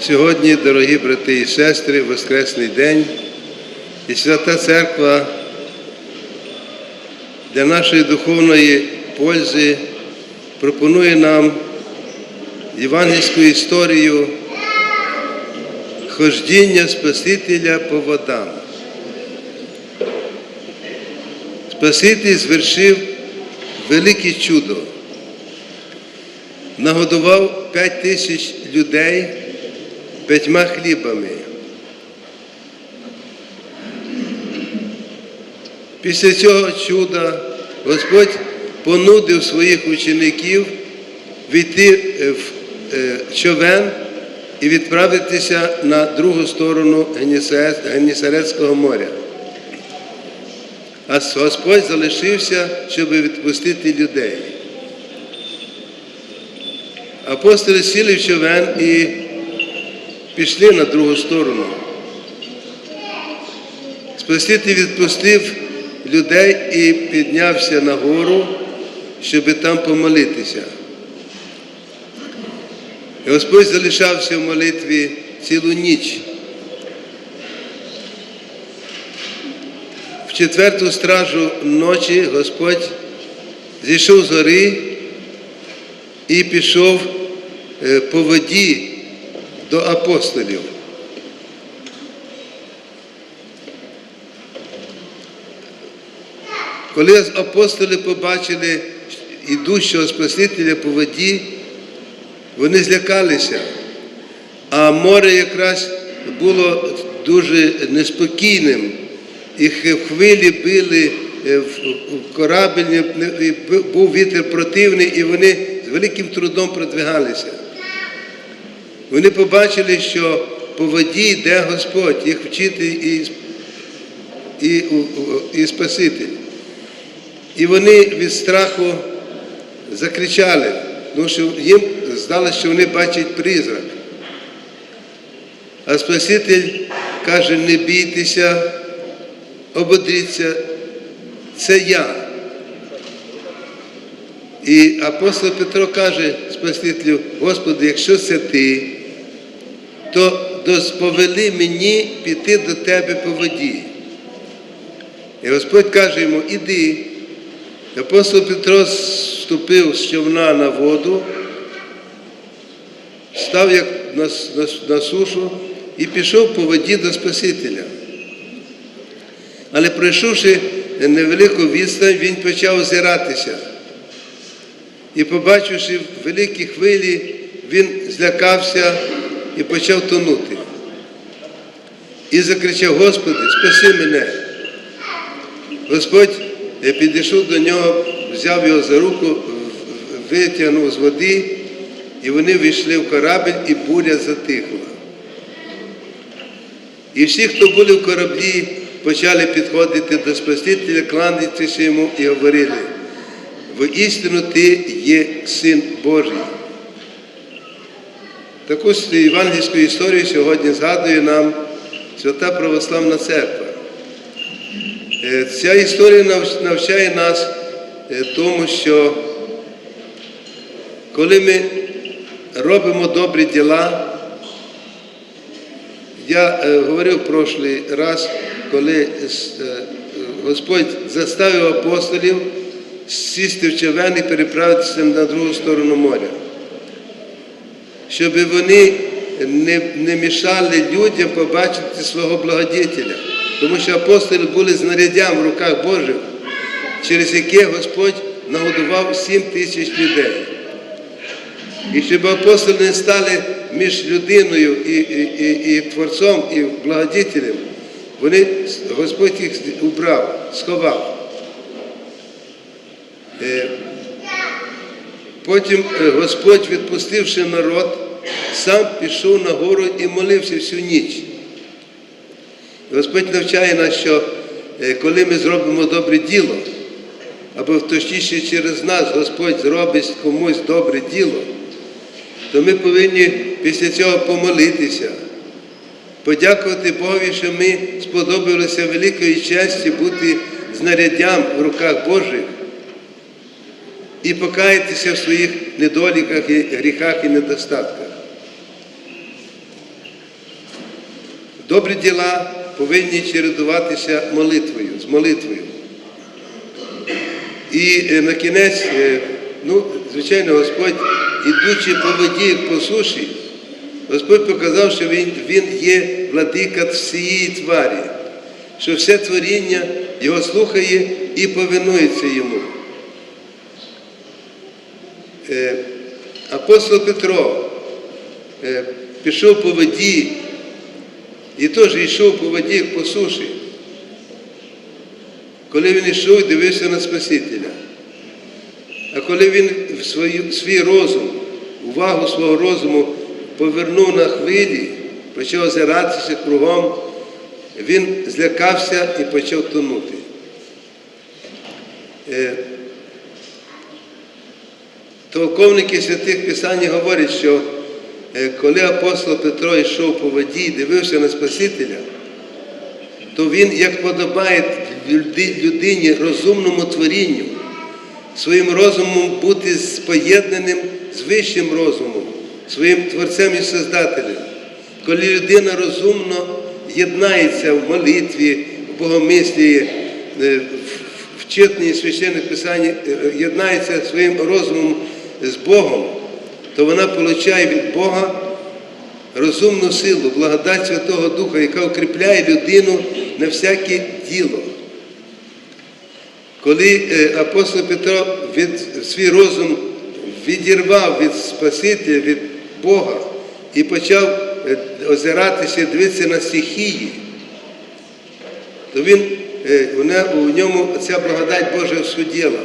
Сьогодні, дорогі брати і сестри, Воскресний день і Свята Церква для нашої духовної пользи пропонує нам євангельську історію хождіння Спасителя по водам. Спаситель звершив велике чудо. Нагодував п'ять тисяч людей п'ятьма хлібами. Після цього чуда Господь понудив своїх учеників війти в е, човен і відправитися на другу сторону Генісаретського моря. А Господь залишився, щоб відпустити людей. Апостоли сіли в човен і пішли на другу сторону. Спаситель відпустив людей і піднявся на гору, щоб там помолитися. І Господь залишався в молитві цілу ніч. В четверту стражу ночі Господь зійшов з гори і пішов е, по воді до апостолів. Коли апостоли побачили ідущого Спасителя по воді, вони злякалися, а море якраз було дуже неспокійним, і хвилі били е, в корабель, був вітер противний, і вони з великим трудом продвигалися. Вони побачили, що по воді йде Господь, їх вчитель і, і, і Спаситель. І вони від страху закричали, тому що їм здалося, що вони бачать призрак. А Спаситель каже, не бійтеся, ободріться, це я. І апостол Петро каже Спасителю, Господи, якщо це ти, то дос- повели мені піти до тебе по воді. І Господь каже йому, іди. Апостол Петро ступив з човна на воду, став як на, на, на сушу і пішов по воді до Спасителя. Але пройшовши невелику відстань, він почав озиратися. І, побачивши великі хвилі, він злякався і почав тонути. І закричав: Господи, спаси мене. Господь е, підійшов до нього, взяв його за руку, в- в- витягнув з води, і вони війшли в корабль, і буря затихла. І всі, хто були в кораблі, почали підходити до Спасителя, кланятися йому і говорили, воістину ти є син Божий. Таку євангельську історію сьогодні згадує нам Свята Православна Церква. Е, Ця історія навчає нас е, тому, що коли ми робимо добрі діла, я е, говорив прошлий раз, коли Господь заставив апостолів сісти в човен і переправитися на другу сторону моря, щоб вони не, не мішали людям побачити свого благодетеля. Тому що апостоли були знаряддям в руках Божих, через яке Господь нагодував сім тисяч людей. І щоб апостоли не стали між людиною і, і, і, і Творцом, і благодетелем, вони, Господь їх убрав, сховав. Потім е, Господь, відпустивши народ, сам пішов на гору і молився всю ніч. Господь навчає нас, що е, коли ми зробимо добре діло, або точніше через нас Господь зробить комусь добре діло, то ми повинні після цього помолитися, подякувати Богові, що ми сподобалися великої честі бути знаряддям в руках Божих і покаятися в своїх недоліках, і гріхах і недостатках. Добрі діла повинні чередуватися молитвою, з молитвою. І е, на кінець, е, ну, звичайно, Господь, ідучи по воді, по суші, Господь показав, що Він, він є владика всієї тварі, що все творіння Його слухає і повинується йому. Е, Апостол Петро е, пішов по воді і теж йшов по воді, як по суші. Коли він йшов і дивився на Спасителя. А коли він в свою, свій розум, увагу свого розуму повернув на хвилі, почав озиратися кругом, він злякався і почав тонути. Толковники святих Писань говорять, що е, коли апостол Петро йшов по воді і дивився на Спасителя, то він, як подобає людині, розумному творінню, своїм розумом бути споєднаним з вищим розумом, своїм Творцем і Создателем. Коли людина розумно єднається в молитві, в богомислі, е, в- в читанні священних писань, е, єднається своїм розумом з Богом, то вона отримує від Бога розумну силу, благодать Святого Духа, яка укріпляє людину на всяке діло. Коли е, апостол Петро від свій розум відірвав від Спасителя, від Бога і почав е, озиратися, дивитися на стихії, то він, е, у ньому ця благодать Божа всуділа.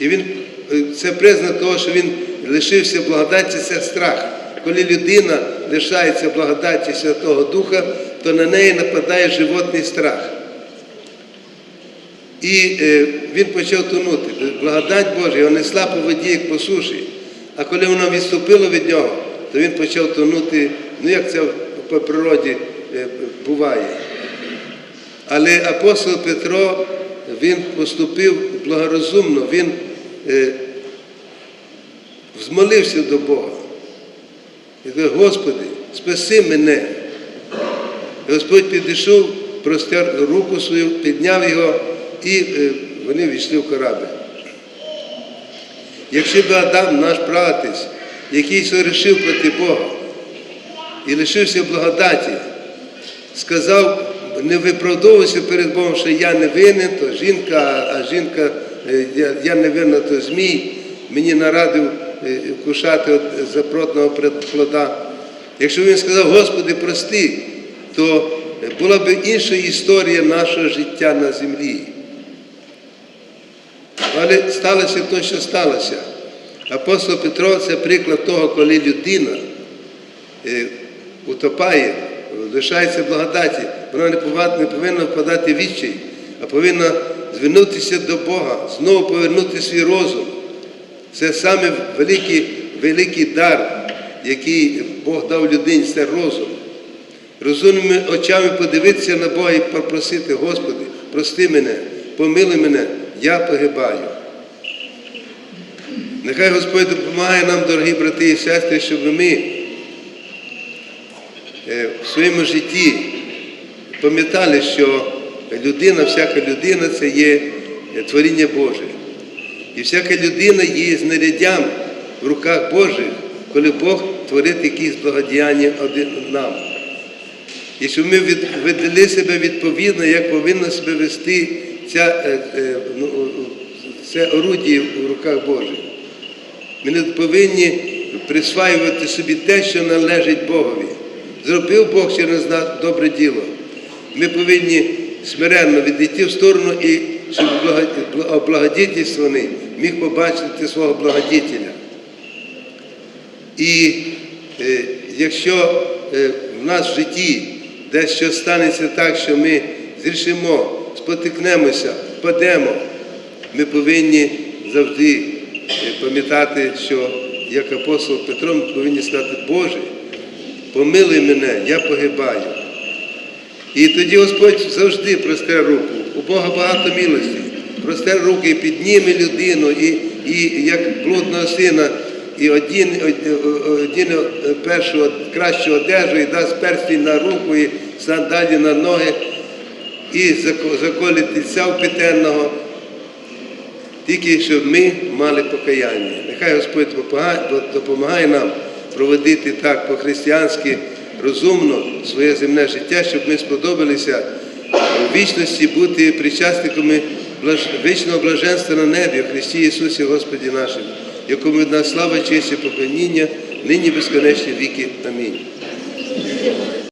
І він, е, це признак того, що він лишився благодаті, це страх. Коли людина лишається благодаті Святого Духа, то на неї нападає животний страх. І е, він почав тонути. Благодать Божа його несла по воді, як по суші. А коли вона відступила від нього, то він почав тонути, ну як це по природі е, буває. Але апостол Петро, він поступив благорозумно, він взмолився до Бога. І каже, Господи, спаси мене. Господь підійшов, простер руку свою, підняв його, і е, вони війшли в корабль. Якщо б Адам, наш братець, який согрешив проти Бога і лишився благодаті, сказав, не виправдовувався перед Богом, що я не винен, то жінка, а жінка, е, я, я не винна, то змій, мені нарадив е, кушати от запротного плода. Якщо він сказав, Господи, прости, то була б інша історія нашого життя на землі. Але сталося те, що сталося. Апостол Петро це приклад того, коли людина е, утопає, лишається благодаті, вона не повинна впадати в відчай, а повинна звернутися до Бога, знову повернути свій розум. Це саме великий, великий дар, який Бог дав людині, це розум. Розумними очами подивитися на Бога і попросити, Господи, прости мене, помилуй мене, я погибаю. Нехай Господь допомагає нам, дорогі брати і сестри, щоб ми е, в своєму житті пам'ятали, що людина, всяка людина це є творіння Боже. І всяка людина є знаряддям в руках Божих, коли Бог творить якісь благодіяння один нам. І щоб ми ведели себе відповідно, як повинна себе вести ця, е, е, ну, це орудіє в руках Божих. Ми не повинні присваювати собі те, що належить Богові. Зробив Бог через нас добре діло. Ми повинні смиренно відійти в сторону і щоб благо- облагодітельствований міг побачити свого благодітеля. І е, якщо е, в нас в житті десь щось станеться так, що ми зрішимо, спотикнемося, падемо, ми повинні завжди е, пам'ятати, що як апостол Петро, ми повинні сказати, Боже, помилуй мене, я погибаю. І тоді Господь завжди просте руку. У Бога багато милості. Просте руки підніме людину, і, і як блудного сина, і один, один першу кращу одежу, і дасть перстень на руку, і сандалі на ноги, і заколить тільця впітенного, тільки щоб ми мали покаяння. Нехай Господь допомагає нам проводити так по-християнськи розумно своє земне життя, щоб ми сподобалися у вічності бути причасниками вічного блаженства на небі в Христі Ісусі Господі нашому, якому від нас слава, честь і поклоніння, нині безконечні віки. Амінь.